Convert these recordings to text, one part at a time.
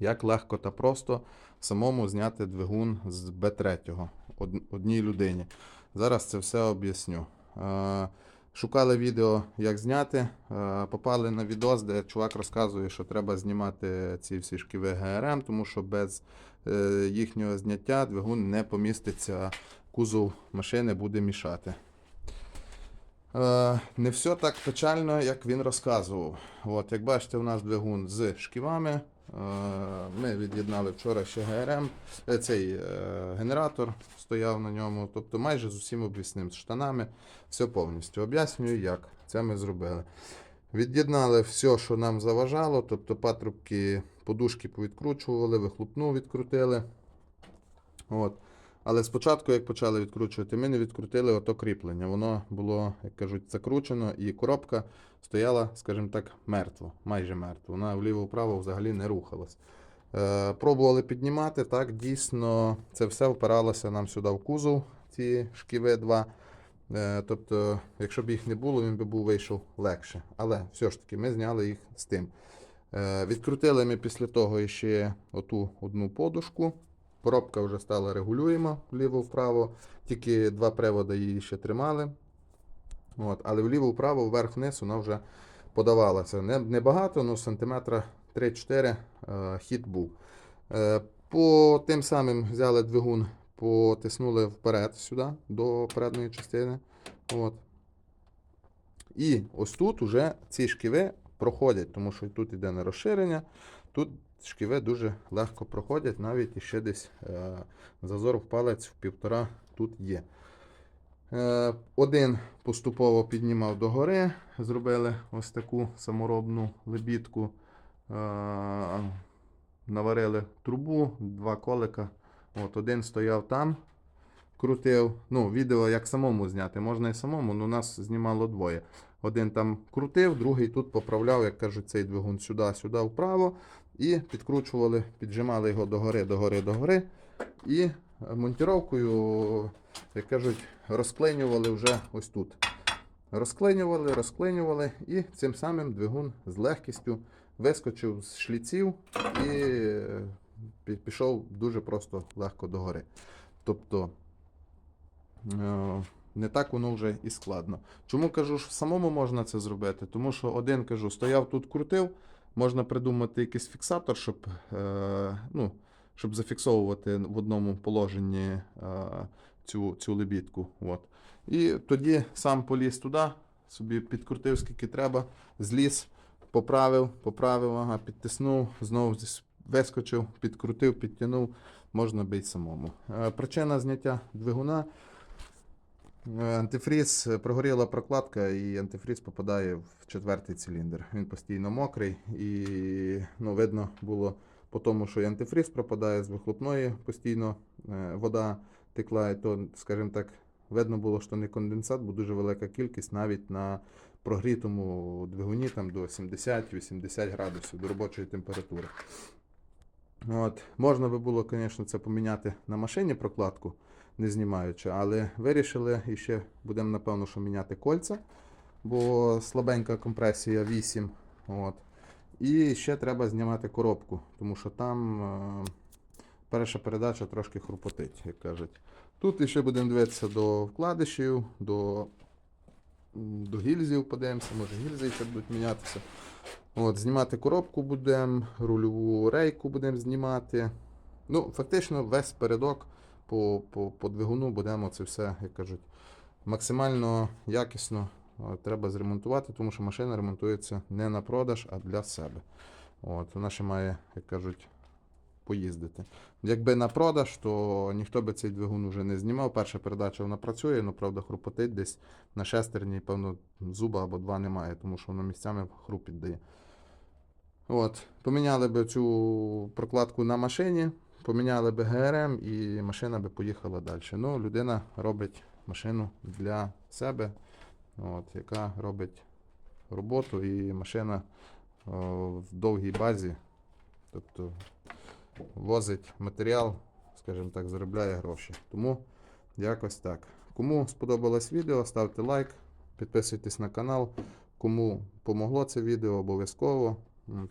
як легко та просто самому зняти двигун з Б3 од- одній людині. Зараз це все об'ясню. Е, Шукали відео, як зняти. е, Попали на відос, де чувак розказує, що треба знімати ці всі шківи ГРМ, тому що без е, їхнього зняття двигун не поміститься, кузов машини буде мішати. Не все так печально, як він розказував. От, як бачите, у нас двигун з шківами. Е, Ми від'єднали вчора ще ГРМ. Е, Цей е, генератор стояв на ньому, тобто майже з усім обвісним штанами. Все повністю. Об'яснюю, як це ми зробили. Від'єднали все, що нам заважало, тобто патрубки, подушки повідкручували, вихлопну відкрутили. От. Але спочатку, як почали відкручувати, ми не відкрутили ото кріплення. Воно було, як кажуть, закручено, і коробка стояла, скажімо так, мертво, майже мертво. Вона вліво-вправо взагалі не рухалась. Е, пробували піднімати, так, дійсно, це все впиралося нам сюди в кузов, ці шківи 2. Е, тобто, якщо б їх не було, він би був вийшов легше. Але все ж таки ми зняли їх з тим. Е, відкрутили ми після того ще оту одну подушку. Коробка вже стала регулюєма вліво-вправо, тільки два приводи її ще тримали. От, але вліво-вправо, вверх-вниз вона вже подавалася. Не, не але сантиметра 3-4 е, хід був. Е, по тим самим взяли двигун, потиснули вперед сюди, до передньої частини. От. І ось тут вже ці шківи проходять, тому що тут йде на розширення. Тут шківи дуже легко проходять, навіть іще десь е, зазор в палець в півтора тут є. Е, один поступово піднімав догори, зробили ось таку саморобну лебідку, е, наварили трубу, два колика. От, один стояв там, крутив. Ну, відео як самому зняти, можна і самому, але нас знімало двоє. Один там крутив, другий тут поправляв, як кажуть, цей двигун сюди, сюди, вправо. І підкручували, піджимали його догори, догори, догори. І монтіровкою, як кажуть, розклинювали вже ось тут. Розклинювали, розклинювали, і цим самим двигун з легкістю вискочив з шліців і е, пішов дуже просто легко догори. Тобто е, не так воно вже і складно. Чому кажу, що самому можна це зробити? Тому що один кажу, стояв тут, крутив, можна придумати якийсь фіксатор, щоб, е, ну, щоб зафіксовувати в одному положенні е, цю, цю лебідку. От. І тоді сам поліз туди, собі підкрутив скільки треба, зліз, поправив, поправив, ага, підтиснув, знову вискочив, підкрутив, підтягнув, можна би й самому. Е, Причина зняття двигуна. Антифріз, е, прогоріла прокладка, і антифріз попадає в четвертий циліндр. Він постійно мокрий, і ну, видно було по тому, що і антифріз пропадає з вихлопної постійно е, вода текла, і то, скажімо так, видно було, що не конденсат, бо дуже велика кількість навіть на прогрітому двигуні там до 70-80 градусів до робочої температури. От. Можна би було, звісно, це поміняти на машині прокладку, не знімаючи, але вирішили і ще будемо, напевно, що міняти кольця, бо слабенька компресія 8. От. І ще треба знімати коробку, тому що там е, перша передача трошки хрупотить, як кажуть. Тут ще будемо дивитися до вкладишів, до, до гільзів подивимося, може гільзи ще будуть мінятися. От, знімати коробку будемо, рульову рейку будемо знімати. Ну, фактично, весь передок по, по, по двигуну будемо це все, як кажуть, максимально якісно е, треба зремонтувати, тому що машина ремонтується не на продаж, а для себе. От, вона ще має, як кажуть, поїздити. Якби на продаж, то ніхто би цей двигун вже не знімав. Перша передача вона працює, ну правда, хрупотить десь на шестерні, певно, зуба або два немає, тому що воно місцями хруп піддає. От, поміняли би цю прокладку на машині, поміняли би ГРМ і машина би поїхала далі. Ну, людина робить машину для себе, от, яка робить роботу і машина о, в довгій базі, тобто возить матеріал, скажімо так, заробляє гроші. Тому якось так. Кому сподобалось відео, ставте лайк, підписуйтесь на канал. Кому помогло це відео, обов'язково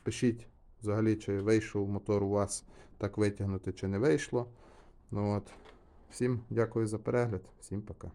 пишіть взагалі, чи вийшов мотор у вас так витягнути, чи не вийшло. Ну, от. Всім дякую за перегляд, всім пока.